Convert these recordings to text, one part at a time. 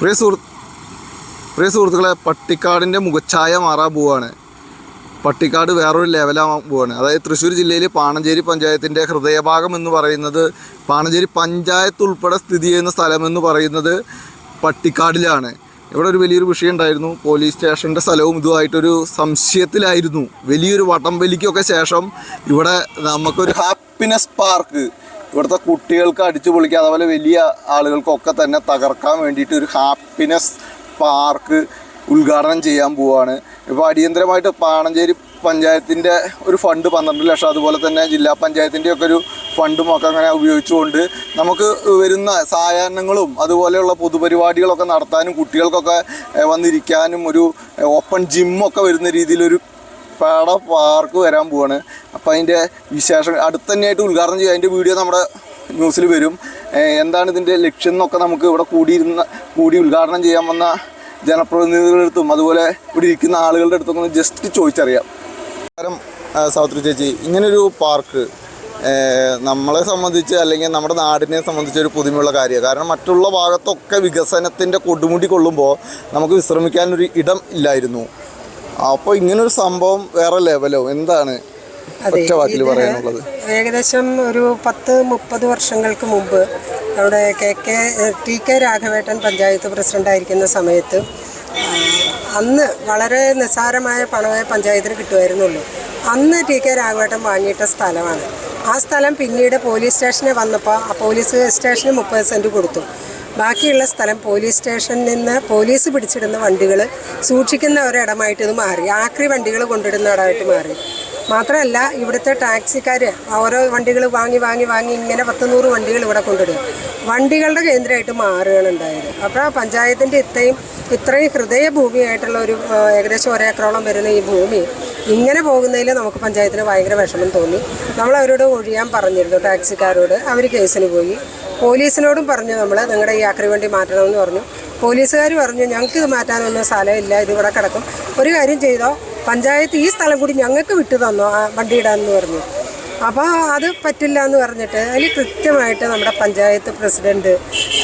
പ്രിയ സുഹൃത്ത് പ്രിയ സുഹൃത്തുക്കളെ പട്ടിക്കാടിന്റെ മുഖച്ഛായ മാറാൻ പോവുകയാണ് പട്ടിക്കാട് വേറൊരു ലെവലാവാൻ പോവുകയാണ് അതായത് തൃശ്ശൂർ ജില്ലയിൽ പാണഞ്ചേരി പഞ്ചായത്തിന്റെ ഹൃദയഭാഗം എന്ന് പറയുന്നത് പാണഞ്ചേരി പഞ്ചായത്ത് ഉൾപ്പെടെ സ്ഥിതി ചെയ്യുന്ന സ്ഥലമെന്ന് പറയുന്നത് പട്ടിക്കാടിലാണ്. ഇവിടെ ഒരു വലിയൊരു വിഷയം ഉണ്ടായിരുന്നു. പോലീസ് സ്റ്റേഷന്റെ സ്ഥലവും ഇതുമായിട്ടൊരു സംശയത്തിലായിരുന്നു. വലിയൊരു വടംവലിക്കൊക്കെ ശേഷം ഇവിടെ നമുക്കൊരു ഹാപ്പിനെസ് പാർക്ക് ഇവിടുത്തെ കുട്ടികൾക്ക് അടിച്ചു പൊളിക്കുക അതുപോലെ വലിയ ആളുകൾക്കൊക്കെ തന്നെ തകർക്കാൻ വേണ്ടിയിട്ട് ഒരു ഹാപ്പിനെസ് പാർക്ക് ഉദ്ഘാടനം ചെയ്യാൻ പോവാണ്. ഇപ്പോൾ അടിയന്തരമായിട്ട് പാണഞ്ചേരി പഞ്ചായത്തിന്റെ ഒരു ഫണ്ട് പന്ത്രണ്ട് ലക്ഷം അതുപോലെ തന്നെ ജില്ലാ പഞ്ചായത്തിന്റെ ഒക്കെ ഒരു ഫണ്ടും ഒക്കെ അങ്ങനെ ഉപയോഗിച്ചുകൊണ്ട് നമുക്ക് വരുന്ന സായാഹ്നങ്ങളും അതുപോലെയുള്ള പൊതുപരിപാടികളൊക്കെ നടത്താനും കുട്ടികൾക്കൊക്കെ വന്നിരിക്കാനും ഒരു ഓപ്പൺ ജിമ്മൊക്കെ വരുന്ന രീതിയിലൊരു പേട പാർക്ക് വരാൻ പോവാണ്. അപ്പോൾ അതിന്റെ വിശേഷം അടുത്ത് തന്നെയായിട്ട് ഉദ്ഘാടനം ചെയ്യുക അതിന്റെ വീഡിയോ നമ്മുടെ ന്യൂസിൽ വരും. എന്താണ് ഇതിന്റെ ലക്ഷ്യം എന്നൊക്കെ നമുക്ക് ഇവിടെ കൂടിയിരുന്ന കൂടി ഉദ്ഘാടനം ചെയ്യാൻ വന്ന ജനപ്രതിനിധികളുടെ അടുത്തും അതുപോലെ ഇവിടെ ഇരിക്കുന്ന ആളുകളുടെ അടുത്തൊക്കെ ഒന്ന് ജസ്റ്റ് ചോദിച്ചറിയാം. നമസ്കാരം സാവിത്രി ചേച്ചി. ഇങ്ങനൊരു പാർക്ക് നമ്മളെ സംബന്ധിച്ച് അല്ലെങ്കിൽ നമ്മുടെ നാടിനെ സംബന്ധിച്ച് ഒരു പുതുമയുള്ള കാര്യമാണ്. കാരണം മറ്റുള്ള ഭാഗത്തൊക്കെ വികസനത്തിന്റെ കൊടുമുടി കൊള്ളുമ്പോൾ നമുക്ക് വിശ്രമിക്കാനൊരു ഇടം ഇല്ലായിരുന്നു. അപ്പോൾ ഇങ്ങനൊരു സംഭവം വേറെ ലെവലോ എന്താണ് ഒറ്റ വാക്കിൽ പറയാനുള്ളത്? ഏകദേശം ഒരു പത്ത് മുപ്പത് വർഷങ്ങൾക്ക് മുമ്പ് നമ്മുടെ കെ കെ ടി കെ രാഘവേട്ടൻ പഞ്ചായത്ത് പ്രസിഡന്റായിരിക്കുന്ന സമയത്ത് അന്ന് വളരെ നിസ്സാരമായ പണമേ പഞ്ചായത്തിന് കിട്ടുമായിരുന്നുള്ളൂ. അന്ന് ടി കെ രാഘവേട്ടൻ വാങ്ങിയിട്ട സ്ഥലമാണ്. ആ സ്ഥലം പിന്നീട് പോലീസ് സ്റ്റേഷനിൽ വന്നപ്പോൾ ആ പോലീസ് സ്റ്റേഷന് മുപ്പത് സെന്റ് കൊടുത്തു. ബാക്കിയുള്ള സ്ഥലം പോലീസ് സ്റ്റേഷനിൽ നിന്ന് പോലീസ് പിടിച്ചിടുന്ന വണ്ടികൾ സൂക്ഷിക്കുന്ന ഒരിടമായിട്ട് ഇത് മാറി. ആക്രി വണ്ടികൾ കൊണ്ടിടുന്ന ഇടമായിട്ട് മാറി. മാത്രമല്ല ഇവിടുത്തെ ടാക്സിക്കാർ ഓരോ വണ്ടികൾ വാങ്ങി വാങ്ങി വാങ്ങി ഇങ്ങനെ പത്ത് നൂറ് വണ്ടികൾ ഇവിടെ കൊണ്ടിടും. വണ്ടികളുടെ കേന്ദ്രമായിട്ട് മാറുകയാണ് ഉണ്ടായത് അപ്പോൾ പഞ്ചായത്തിന്റെ ഇത്രയും ഇത്രയും ഹൃദയഭൂമിയായിട്ടുള്ള ഒരു ഏകദേശം ഒരേക്കറോളം വരുന്ന ഈ ഭൂമി ഇങ്ങനെ പോകുന്നതിൽ നമുക്ക് പഞ്ചായത്തിന് ഭയങ്കര വിഷമം തോന്നി. നമ്മൾ അവരോട് ഒഴിയാൻ പറഞ്ഞിരുന്നു ടാക്സിക്കാരോട്. അവർ കേസിന് പോയി. പോലീസിനോടും പറഞ്ഞു നമ്മൾ നിങ്ങളുടെ ഈ ആക്രി വണ്ടി മാറ്റണമെന്ന് പറഞ്ഞു. പോലീസുകാർ പറഞ്ഞു ഞങ്ങൾക്ക് ഇത് മാറ്റാനൊന്നും സ്ഥലമില്ല ഇതിവിടെ കിടക്കും. ഒരു കാര്യം ചെയ്തോ പഞ്ചായത്ത് ഈ സ്ഥലം കൂടി ഞങ്ങൾക്ക് വിട്ടു തന്നോ ആ വണ്ടി ഇടാമെന്ന് പറഞ്ഞു. അപ്പോൾ അത് പറ്റില്ല എന്ന് പറഞ്ഞിട്ട് അതിൽ കൃത്യമായിട്ട് നമ്മുടെ പഞ്ചായത്ത് പ്രസിഡന്റ്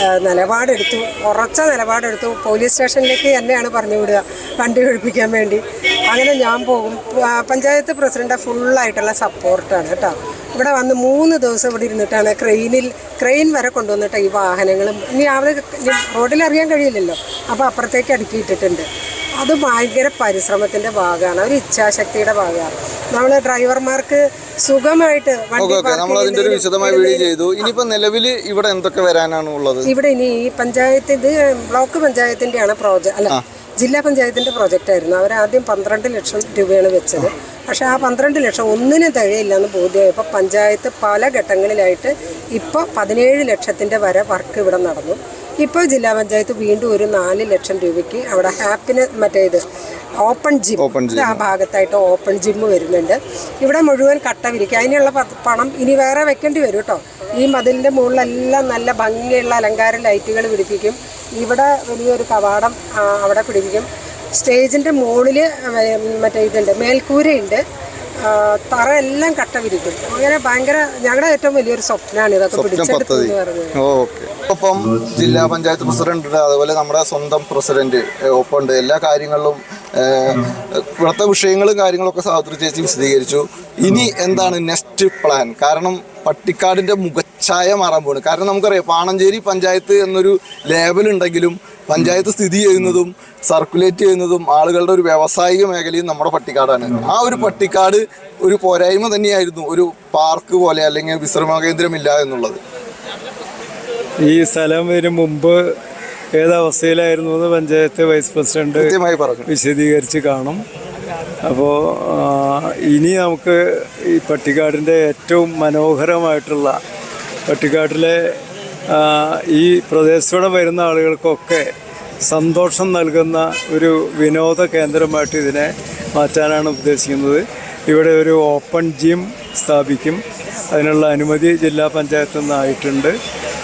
ആ, നിലപാടെടുത്തു. ഉറച്ച നിലപാടെടുത്തു. പോലീസ് സ്റ്റേഷനിലേക്ക് എന്നെയാണ് പറഞ്ഞു വിടുക വണ്ടി ഒഴിപ്പിക്കാൻ വേണ്ടി. അങ്ങനെ ഞാൻ പോകും. പഞ്ചായത്ത് പ്രസിഡന്റെ ഫുള്ളായിട്ടുള്ള സപ്പോർട്ടാണ് കേട്ടോ. ഇവിടെ വന്ന് മൂന്ന് ദിവസം ഇവിടെ ഇരുന്നിട്ടാണ് ക്രെയിനിൽ ക്രെയിൻ വരെ കൊണ്ടുവന്നിട്ട് ഈ വാഹനങ്ങളും ഇനി അവിടെ റോഡിൽ അറിയാൻ കഴിയില്ലല്ലോ. അപ്പോൾ അപ്പുറത്തേക്ക് അടുക്കിയിട്ടിട്ടുണ്ട് അത് ഭയങ്കര പരിശ്രമത്തിന്റെ ഭാഗമാണ്. ഒരു ഇച്ഛാശക്തിയുടെ ഭാഗമാണ്. നമ്മൾ ഡ്രൈവർമാർക്ക് സുഖമായിട്ട് നമ്മൾ അതിന്റെ ഒരു വിശദമായ വീഡിയോ ചെയ്തു. ഇനിയിപ്പോൾ നിലവിൽ ഇവിടെ എന്തൊക്കെ വരാനാണ് ഉള്ളത്? ഇവിടെ ഇനി ഈ പഞ്ചായത്ത് ഇത് ബ്ലോക്ക് പഞ്ചായത്തിന്റെയാണ് പ്രോജക്റ്റ് അല്ല ജില്ലാ പഞ്ചായത്തിന്റെ പ്രോജക്റ്റ് ആയിരുന്നു അവർ ആദ്യം പന്ത്രണ്ട് ലക്ഷം രൂപയാണ് വെച്ചത്. പക്ഷേ ആ പന്ത്രണ്ട് ലക്ഷം ഒന്നിനും തികയില്ലെന്ന് ബോധ്യമായപ്പോൾ പഞ്ചായത്ത് പല ഘട്ടങ്ങളിലായിട്ട് ഇപ്പോൾ പതിനേഴ് ലക്ഷത്തിന്റെ വരെ വർക്ക് ഇവിടെ നടന്നു. ഇപ്പോൾ ജില്ലാ പഞ്ചായത്ത് വീണ്ടും ഒരു നാല് ലക്ഷം രൂപയ്ക്ക് അവിടെ ഹാപ്പിന് മറ്റേ ഇത് ഓപ്പൺ ജിം. ആ ഭാഗത്തായിട്ട് ഓപ്പൺ ജിം വരുന്നുണ്ട്. ഇവിടെ മുഴുവൻ കട്ട വിരിക്കുക അതിനുള്ള പണം ഇനി വേറെ വെക്കേണ്ടി വരും കേട്ടോ ഈ മതിലിന്റെ മുകളിലെല്ലാം നല്ല ഭംഗിയുള്ള അലങ്കാര ലൈറ്റുകൾ പിടിപ്പിക്കും. ഇവിടെ വലിയൊരു കവാടം അവിടെ പിടിപ്പിക്കും. സ്റ്റേജിന്റെ മുകളിൽ മറ്റേ ഇതുണ്ട് മേൽക്കൂരയുണ്ട്. തറ എല്ലാം കട്ട വിരിക്കും. അങ്ങനെ ഭയങ്കര ഞങ്ങളുടെ ഏറ്റവും വലിയൊരു സ്വപ്നമാണ് ഇതൊക്കെ പിടിച്ചെടുത്തു പദ്ധതി. എന്ന് ഒപ്പം ജില്ലാ പഞ്ചായത്ത് പ്രസിഡന്റ് അതുപോലെ നമ്മുടെ സ്വന്തം പ്രസിഡന്റ് ഒപ്പമുണ്ട് എല്ലാ കാര്യങ്ങളിലും ഇവിടുത്തെ വിഷയങ്ങളും കാര്യങ്ങളൊക്കെ സാവിത്രി ചേച്ചി വിശദീകരിച്ചു. ഇനി എന്താണ് നെക്സ്റ്റ് പ്ലാൻ? കാരണം പട്ടിക്കാടിന്റെ മുഖച്ഛായ മാറാൻ പോകുന്നു കാരണം നമുക്കറിയാം പാണഞ്ചേരി പഞ്ചായത്ത് എന്നൊരു ലേബൽ ഉണ്ടെങ്കിലും പഞ്ചായത്ത് സ്ഥിതി ചെയ്യുന്നതും സർക്കുലേറ്റ് ചെയ്യുന്നതും ആളുകളുടെ ഒരു വ്യാവസായിക മേഖലയും നമ്മുടെ പട്ടിക്കാടാണ്. ആ ഒരു പട്ടിക്കാട് ഒരു പോരായ്മ തന്നെയായിരുന്നു ഒരു പാർക്ക് പോലെ അല്ലെങ്കിൽ വിശ്രമ കേന്ദ്രമില്ല എന്നുള്ളത്. ഈ സ്ഥലം ഇതിനു മുമ്പ് ഏതവസ്ഥയിലായിരുന്നു എന്ന് പഞ്ചായത്ത് വൈസ് പ്രസിഡന്റ് കൃത്യമായി പറഞ്ഞു. വിശദീകരിച്ച് കാണും. അപ്പോൾ ഇനി നമുക്ക് ഈ പട്ടിക്കാടിന്റെ ഏറ്റവും മനോഹരമായിട്ടുള്ള പട്ടിക്കാട്ടിലെ ഈ പ്രദേശത്തൂടെ വരുന്ന ആളുകൾക്കൊക്കെ സന്തോഷം നൽകുന്ന ഒരു വിനോദ കേന്ദ്രമായിട്ട് ഇതിനെ മാറ്റാനാണ് ഉദ്ദേശിക്കുന്നത്. ഇവിടെ ഒരു ഓപ്പൺ ജിം സ്ഥാപിക്കും. അതിനുള്ള അനുമതി ജില്ലാ പഞ്ചായത്തിൽ നിന്നായിട്ടുണ്ട്.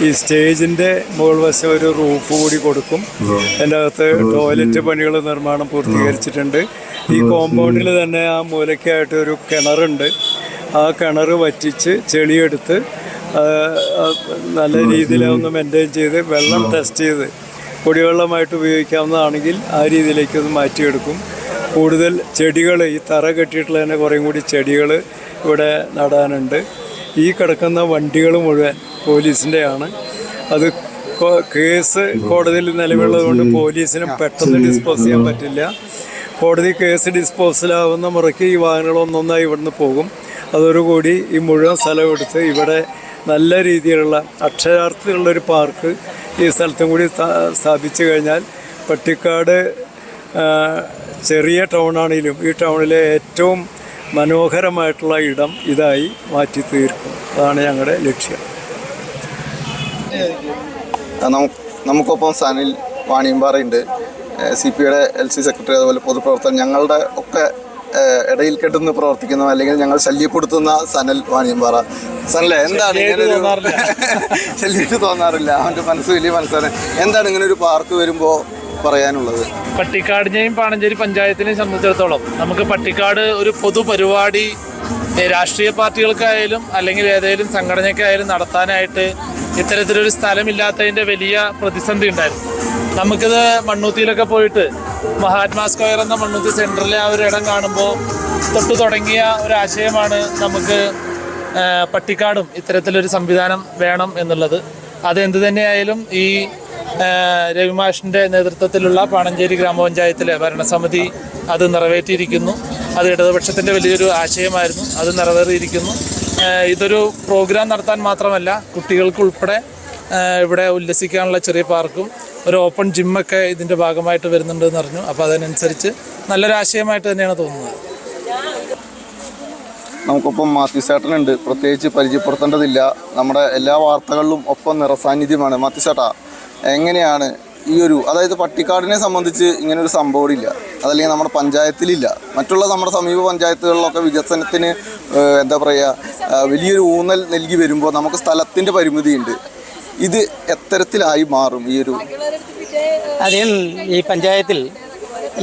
ഈ സ്റ്റേജിന്റെ മുകൾ വശം ഒരു റൂഫ് കൂടി കൊടുക്കും. അതിന്റെ അകത്ത് ടോയ്ലറ്റ് പണികൾ നിർമ്മാണം പൂർത്തീകരിച്ചിട്ടുണ്ട്. ഈ കോമ്പൗണ്ടിൽ തന്നെ ആ മൂലയ്ക്കായിട്ട് ഒരു കിണറുണ്ട്. ആ കിണർ വറ്റിച്ച് ചെളിയെടുത്ത് നല്ല രീതിയിൽ ഒന്ന് മെയിന്റെയിൻ ചെയ്ത് വെള്ളം ടെസ്റ്റ് ചെയ്ത് കുടിവെള്ളമായിട്ട് ഉപയോഗിക്കാവുന്നതാണെങ്കിൽ ആ രീതിയിലേക്ക് ഒന്ന് മാറ്റിയെടുക്കും. കൂടുതൽ ചെടികൾ ഈ തറ കെട്ടിയിട്ടുള്ള തന്നെ കുറേയും കൂടി ചെടികൾ ഇവിടെ നടാനുണ്ട്. ഈ കിടക്കുന്ന വണ്ടികൾ മുഴുവൻ പോലീസിന്റെയാണ്. അത് കേസ് കോടതിയിൽ നിലവിലുള്ളതുകൊണ്ട് പോലീസിനും പെട്ടെന്ന് ഡിസ്പോസ് ചെയ്യാൻ പറ്റില്ല. കോടതി കേസ് ഡിസ്പോസലാവുന്ന മുറയ്ക്ക് ഈ വാഹനങ്ങൾ ഒന്നൊന്നായി ഇവിടുന്ന് പോകും. അതോടുകൂടി ഈ മുഴുവൻ സ്ഥലം എടുത്ത് ഇവിടെ നല്ല രീതിയിലുള്ള അക്ഷരാർത്ഥത്തിലുള്ള ഒരു പാർക്ക് ഈ സ്ഥലത്തും കൂടി സ്ഥാപിച്ചു കഴിഞ്ഞാൽ പട്ടിക്കാട് ചെറിയ ടൗണാണെങ്കിലും ഈ ടൗണിലെ ഏറ്റവും മനോഹരമായിട്ടുള്ള ഇടം ഇതായി മാറ്റി തീർക്കും അതാണ് ഞങ്ങളുടെ ലക്ഷ്യം. നമുക്കൊപ്പം സനിൽ വാണിയമ്പാറയുണ്ട്. സി പിയുടെ എൽ സി സെക്രട്ടറി അതുപോലെ പൊതുപ്രവർത്തകൻ. ഞങ്ങളുടെ ഒക്കെ ഇടയിൽ കെട്ടുന്ന പ്രവർത്തിക്കുന്ന അല്ലെങ്കിൽ ഞങ്ങൾ ശല്യപ്പെടുത്തുന്ന സനൽ വാണിയമ്പാറ. സനലെ എന്താണ് ഇങ്ങനെ ഒരു ശല്യമായിട്ട് തോന്നാറില്ല. അവന്റെ മനസ്സ് വലിയ മനസ്സാണ്. എന്താണ് ഇങ്ങനെ ഒരു പാർക്ക് വരുമ്പോൾ പറയാനുള്ളത്? പട്ടിക്കാടിനെയും പാണഞ്ചേരി പഞ്ചായത്തിനെയും സംബന്ധിച്ചിടത്തോളം നമുക്ക് പട്ടിക്കാട് ഒരു പൊതുപരിപാടി പരിപാടി രാഷ്ട്രീയ പാർട്ടികൾക്കായാലും അല്ലെങ്കിൽ ഏതെങ്കിലും സംഘടനയ്ക്കായാലും നടത്താനായിട്ട് ഇത്തരത്തിലൊരു സ്ഥലമില്ലാത്തതിന്റെ വലിയ പ്രതിസന്ധി ഉണ്ടായിരുന്നു. നമുക്കിത് മണ്ണൂത്തിയിലൊക്കെ പോയിട്ട് മഹാത്മാ സ്ക്വയർ എന്ന മണ്ണൂത്തി സെന്ററിലെ ആ ഒരു ഇടം കാണുമ്പോൾ തൊട്ട് തുടങ്ങിയ ഒരു ആശയമാണ് നമുക്ക് പട്ടിക്കാടും ഇത്തരത്തിലൊരു സംവിധാനം വേണം എന്നുള്ളത്. അത് എന്ത് തന്നെയായാലും ഈ രവിമാഷിന്റെ നേതൃത്വത്തിലുള്ള പാണഞ്ചേരി ഗ്രാമപഞ്ചായത്തിലെ ഭരണസമിതി അത് നിറവേറ്റിയിരിക്കുന്നു. അത് ഇടതുപക്ഷത്തിന്റെ വലിയൊരു ആശയമായിരുന്നു. അത് നിറവേറിയിരിക്കുന്നു. ഇതൊരു പ്രോഗ്രാം നടത്താൻ മാത്രമല്ല കുട്ടികൾക്കുൾപ്പെടെ ഇവിടെ ഉല്ലസിക്കാനുള്ള ചെറിയ പാർക്കും ഒരു ഓപ്പൺ ജിമ്മൊക്കെ ഇതിന്റെ ഭാഗമായിട്ട് വരുന്നുണ്ട് എന്ന് പറഞ്ഞു അപ്പോൾ അതിനനുസരിച്ച് നല്ലൊരാശയമായിട്ട് തന്നെയാണ് തോന്നുന്നത്. നമുക്കൊപ്പം മാത്യു ചേട്ടനുണ്ട്. പ്രത്യേകിച്ച് പരിചയപ്പെടുത്തേണ്ടതില്ല. നമ്മുടെ എല്ലാ വാർത്തകളിലും ഒപ്പം നിറസാന്നിധ്യമാണ്. മാത്യു ചേട്ടാ എങ്ങനെയാണ് ഈ ഒരു അതായത് പട്ടിക്കാടിനെ സംബന്ധിച്ച് ഇങ്ങനെ ഒരു ഇല്ല. അതല്ലെങ്കിൽ നമ്മുടെ പഞ്ചായത്തിലില്ല. മറ്റുള്ള നമ്മുടെ സമീപ പഞ്ചായത്തുകളിലൊക്കെ വികസനത്തിന് എന്താ പറയുക വലിയൊരു ഊന്നൽ നൽകി വരുമ്പോൾ നമുക്ക് സ്ഥലത്തിന്റെ പരിമിതിയുണ്ട്. ഇത് എത്തരത്തിലായി മാറും ഈ ഒരു ആദ്യം ഈ പഞ്ചായത്തിൽ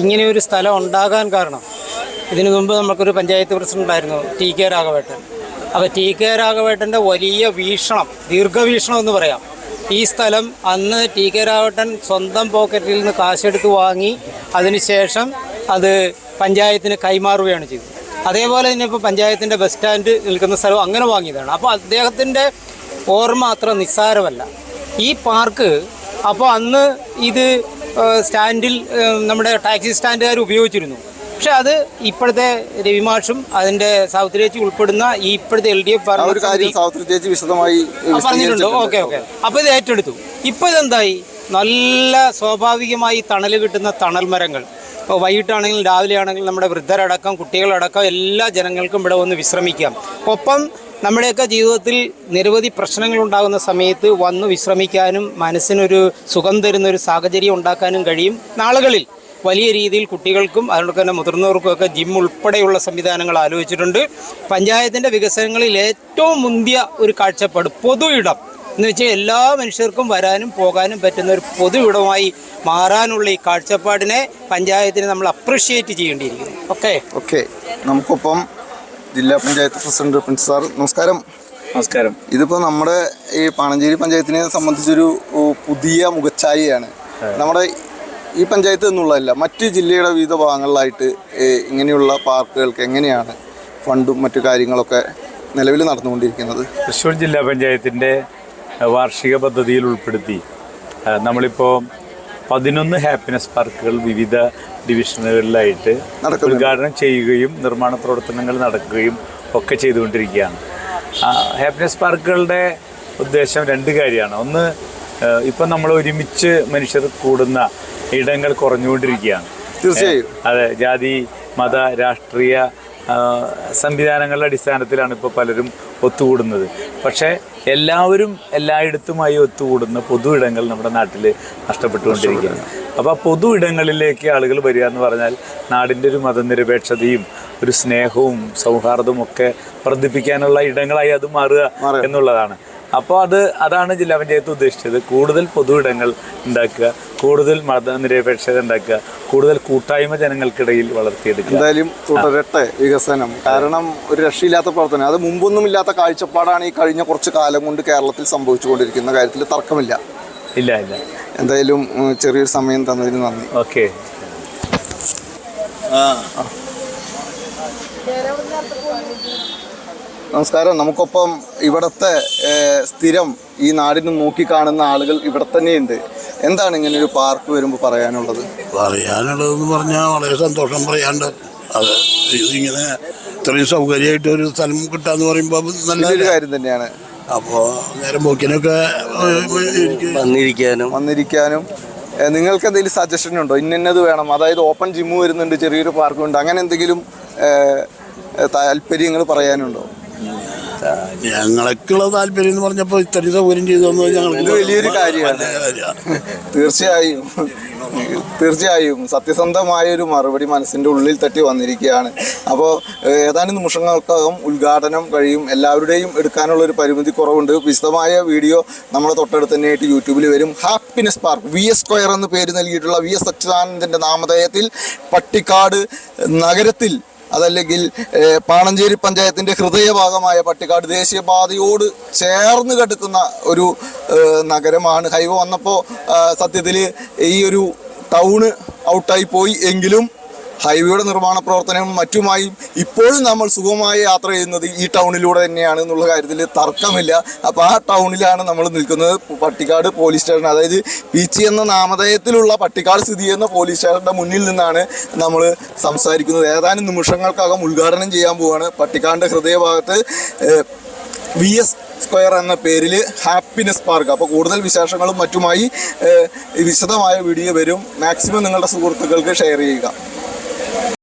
ഇങ്ങനെ ഒരു സ്ഥലം ഉണ്ടാകാൻ കാരണം ഇതിനു മുമ്പ് നമുക്കൊരു പഞ്ചായത്ത് പ്രസിഡന്റ് ഉണ്ടായിരുന്നു ടി കെ രാഘവേട്ടൻ. അപ്പോൾ ടി കെ രാഘവേട്ടന്റെ വലിയ വീക്ഷണം ദീർഘവീക്ഷണം എന്ന് പറയാം. ഈ സ്ഥലം അന്ന് ടി കെ രാഘവേട്ടൻ സ്വന്തം പോക്കറ്റിൽ നിന്ന് കാശെടുത്ത് വാങ്ങി അതിനുശേഷം അത് പഞ്ചായത്തിന് കൈമാറുകയാണ് ചെയ്തത്. അതേപോലെ തന്നെ ഇപ്പോൾ പഞ്ചായത്തിന്റെ ബസ് സ്റ്റാൻഡ് നിൽക്കുന്ന സ്ഥലം അങ്ങനെ വാങ്ങിയതാണ്. അപ്പോൾ അദ്ദേഹത്തിന്റെ ഓർമ്മ അത്ര നിസ്സാരമല്ല. ഈ പാർക്ക് അപ്പോൾ അന്ന് ഇത് സ്റ്റാൻഡിൽ നമ്മുടെ ടാക്സി സ്റ്റാൻഡുകാർ ഉപയോഗിച്ചിരുന്നു. പക്ഷെ അത് ഇപ്പോഴത്തെ രവിമാഷും അതിന്റെ ചേച്ചി ഉൾപ്പെടുന്ന ഈ ഇപ്പോഴത്തെ എൽ ഡി എഫ് ചേച്ചി വിശദമായി പറഞ്ഞിട്ടുണ്ട്. Okay okay. അപ്പോൾ ഇത് ഏറ്റെടുത്തു. ഇപ്പോൾ ഇതെന്തായി? നല്ല സ്വാഭാവികമായി തണൽ കിട്ടുന്ന തണൽ മരങ്ങൾ. ഇപ്പോൾ വൈകിട്ടാണെങ്കിലും രാവിലെ ആണെങ്കിലും നമ്മുടെ വൃദ്ധരടക്കം കുട്ടികളടക്കം എല്ലാ ജനങ്ങൾക്കും ഇവിടെ വന്ന് വിശ്രമിക്കാം. ഒപ്പം നമ്മുടെയൊക്കെ ജീവിതത്തിൽ നിരവധി പ്രശ്നങ്ങൾ ഉണ്ടാകുന്ന സമയത്ത് വന്ന് വിശ്രമിക്കാനും മനസ്സിനൊരു സുഖം തരുന്ന ഒരു സാഹചര്യം ഉണ്ടാക്കാനും കഴിയും. നാളുകളിൽ വലിയ രീതിയിൽ കുട്ടികൾക്കും അതുകൊണ്ട് തന്നെ മുതിർന്നവർക്കും ഒക്കെ ജിം ഉൾപ്പെടെയുള്ള സംവിധാനങ്ങൾ ആലോചിച്ചിട്ടുണ്ട്. പഞ്ചായത്തിന്റെ വികസനങ്ങളിൽ ഏറ്റവും മുന്തിയ ഒരു കാഴ്ചപ്പാട് പൊതു ഇടം എന്ന് വെച്ചാൽ എല്ലാ മനുഷ്യർക്കും വരാനും പോകാനും പറ്റുന്ന ഒരു പൊതു ഇടമായി മാറാനുള്ള ഈ കാഴ്ചപ്പാടിനെ പഞ്ചായത്തിന് നമ്മൾ അപ്രിഷ്യേറ്റ് ചെയ്യേണ്ടിയിരിക്കുന്നു. ഓക്കെ ഓക്കെ നമുക്കൊപ്പം ജില്ലാ പഞ്ചായത്ത് പ്രസിഡന്റ് പ്രിൻസ് സാർ നമസ്കാരം. നമസ്കാരം. ഇതിപ്പോൾ നമ്മുടെ ഈ പാണഞ്ചേരി പഞ്ചായത്തിനെ സംബന്ധിച്ചൊരു പുതിയ മുഖച്ഛായയാണ്. നമ്മുടെ ഈ പഞ്ചായത്ത് എന്നുള്ളതല്ല മറ്റ് ജില്ലയുടെ വിവിധ ഭാഗങ്ങളിലായിട്ട് ഇങ്ങനെയുള്ള പാർക്കുകൾക്ക് എങ്ങനെയാണ് ഫണ്ടും മറ്റു കാര്യങ്ങളൊക്കെ നിലവിൽ നടന്നുകൊണ്ടിരിക്കുന്നത്? തൃശ്ശൂർ ജില്ലാ പഞ്ചായത്തിന്റെ വാർഷിക പദ്ധതിയിൽ ഉൾപ്പെടുത്തി നമ്മളിപ്പോ നമ്മളിപ്പോൾ പതിനൊന്ന് ഹാപ്പിനെസ് പാർക്കുകൾ വിവിധ ഡിവിഷനുകളിലായിട്ട്. ഉദ്ഘാടനം ചെയ്യുകയും നിർമ്മാണ പ്രവർത്തനങ്ങൾ നടക്കുകയും ഒക്കെ ചെയ്തുകൊണ്ടിരിക്കുകയാണ്. ഹാപ്പിനെസ് പാർക്കുകളുടെ ഉദ്ദേശം രണ്ട് കാര്യമാണ്. ഒന്ന് ഇപ്പം നമ്മൾ ഒരുമിച്ച് മനുഷ്യർ കൂടുന്ന ഇടങ്ങൾ കുറഞ്ഞുകൊണ്ടിരിക്കുകയാണ്. തീർച്ചയായും. അതെ ജാതി മത രാഷ്ട്രീയ സംവിധാനങ്ങളുടെ അടിസ്ഥാനത്തിലാണ് ഇപ്പോൾ പലരും ഒത്തുകൂടുന്നത്. പക്ഷേ എല്ലാവരും എല്ലായിടത്തുമായി ഒത്തുകൂടുന്ന പൊതു ഇടങ്ങൾ നമ്മുടെ നാട്ടിൽ നഷ്ടപ്പെട്ടുകൊണ്ടിരിക്കുകയാണ്. അപ്പോൾ ആ പൊതു ഇടങ്ങളിലേക്ക് ആളുകൾ വരിക എന്ന് പറഞ്ഞാൽ നാടിന്റെ ഒരു മതനിരപേക്ഷതയും ഒരു സ്നേഹവും സൗഹാർദ്ദവും ഒക്കെ വർദ്ധിപ്പിക്കാനുള്ള ഇടങ്ങളായി അത് മാറുക. എന്നുള്ളതാണ്. അപ്പോൾ അത് അതാണ് ജില്ലാ പഞ്ചായത്ത് ഉദ്ദേശിച്ചത്. കൂടുതൽ പൊതു ഇടങ്ങൾ ഉണ്ടാക്കുക. കൂടുതൽ മതനിരപേക്ഷത ഉണ്ടാക്കുക കൂടുതൽ കൂട്ടായ്മ ജനങ്ങൾക്കിടയിൽ വളർത്തിയെടുക്കുക. എന്തായാലും തുടരട്ടെ വികസനം. കാരണം ഒരു രക്ഷയില്ലാത്ത പ്രവർത്തനം. അത് മുമ്പൊന്നും ഇല്ലാത്ത കാഴ്ചപ്പാടാണ് ഈ കഴിഞ്ഞ കുറച്ച് കാലം കൊണ്ട് കേരളത്തിൽ സംഭവിച്ചുകൊണ്ടിരിക്കുന്ന കാര്യത്തിൽ തർക്കമില്ല. ഇല്ല ഇല്ല. എന്തായാലും ചെറിയൊരു സമയം തന്നതിന് നന്ദി. ഓക്കെ. നമസ്കാരം. നമുക്കൊപ്പം ഇവിടുത്തെ സ്ഥിരം ഈ നാടിന് നോക്കിക്കാണുന്ന ആളുകൾ ഇവിടെ തന്നെയുണ്ട് എന്താണ് ഇങ്ങനെ ഒരു പാർക്ക് വരുമ്പോൾ പറയാനുള്ളത്? പറയാനുള്ളതെന്ന് പറഞ്ഞാൽ വളരെ സന്തോഷം പറയാണ്ട് അത് ഇതിങ്ങനെ ഇത്രയും സൗകര്യമായിട്ട് ഒരു സ്ഥലം കിട്ടാന്ന് പറയുമ്പോൾ നല്ലൊരു കാര്യം. തന്നെയാണ്. അപ്പോൾ നേരം പോക്കിനൊക്കെ വന്നിരിക്കാനും. വന്നിരിക്കാനും. നിങ്ങൾക്ക് എന്തെങ്കിലും സജഷൻ ഉണ്ടോ? ഇന്നത് വേണം. അതായത് ഓപ്പൺ ജിമ്മ് വരുന്നുണ്ട് ചെറിയൊരു പാർക്കുണ്ട് അങ്ങനെ എന്തെങ്കിലും താല്പര്യങ്ങൾ പറയാനുണ്ടോ? ഞങ്ങൾക്കുള്ള താല്പര്യം എന്ന് പറഞ്ഞപ്പോൾ ഇത്രയും സൗകര്യം ചെയ്തു തന്നത് ഞങ്ങൾക്ക് വലിയൊരു കാര്യമാണ്. തീർച്ചയായും. തീർച്ചയായും. സത്യസന്ധമായ ഒരു മറുപടി മനസ്സിന്റെ ഉള്ളിൽ തട്ടി വന്നിരിക്കുകയാണ്. അപ്പോൾ ഏതാനും നിമിഷങ്ങൾക്കകം ഉദ്ഘാടനം കഴിയും. എല്ലാവരുടെയും എടുക്കാനുള്ള ഒരു പരിമിതി കുറവുണ്ട്. വിശദമായ വീഡിയോ നമ്മുടെ തൊട്ടടുത്ത് തന്നെയായിട്ട് യൂട്യൂബിൽ വരും. Happiness park V S square എന്ന് പേര് നൽകിയിട്ടുള്ള വി എസ് സച്ചിദാനന്ദന്റെ നാമധേയത്തിൽ പട്ടിക്കാട് നഗരത്തിൽ അതല്ലെങ്കിൽ പാണഞ്ചേരി പഞ്ചായത്തിന്റെ ഹൃദയഭാഗമായ പട്ടിക്കാട് ദേശീയപാതയോട് ചേർന്ന് കിടക്കുന്ന ഒരു നഗരമാണ്. ഹൈവ വന്നപ്പോൾ സത്യത്തിൽ ഈ ഒരു ടൗണ് ഔട്ടായി പോയി എങ്കിലും ഹൈവേയുടെ നിർമ്മാണ പ്രവർത്തനവും മറ്റുമായി ഇപ്പോഴും നമ്മൾ സുഖമായി യാത്ര ചെയ്യുന്നത് ഈ ടൗണിലൂടെ തന്നെയാണ് എന്നുള്ള കാര്യത്തിൽ തർക്കമില്ല. അപ്പോൾ ആ ടൗണിലാണ് നമ്മൾ നിൽക്കുന്നത്. പട്ടിക്കാട് പോലീസ് സ്റ്റേഷൻ അതായത് പീച്ചി എന്ന നാമധേയത്തിലുള്ള പട്ടിക്കാട് സ്ഥിതി ചെയ്യുന്ന പോലീസ് സ്റ്റേഷന്റെ മുന്നിൽ നിന്നാണ് നമ്മൾ സംസാരിക്കുന്നത്. ഏതാനും നിമിഷങ്ങൾക്കകം ഉദ്ഘാടനം ചെയ്യാൻ പോവുകയാണ് പട്ടിക്കാടിന്റെ ഹൃദയഭാഗത്ത് വി എസ് സ്ക്വയർ എന്ന പേരിൽ ഹാപ്പിനെസ് പാർക്ക്. അപ്പോൾ കൂടുതൽ വിശേഷങ്ങളും മറ്റുമായി വിശദമായ വീഡിയോ വരും. മാക്സിമം നിങ്ങളുടെ സുഹൃത്തുക്കൾക്ക് ഷെയർ ചെയ്യുക.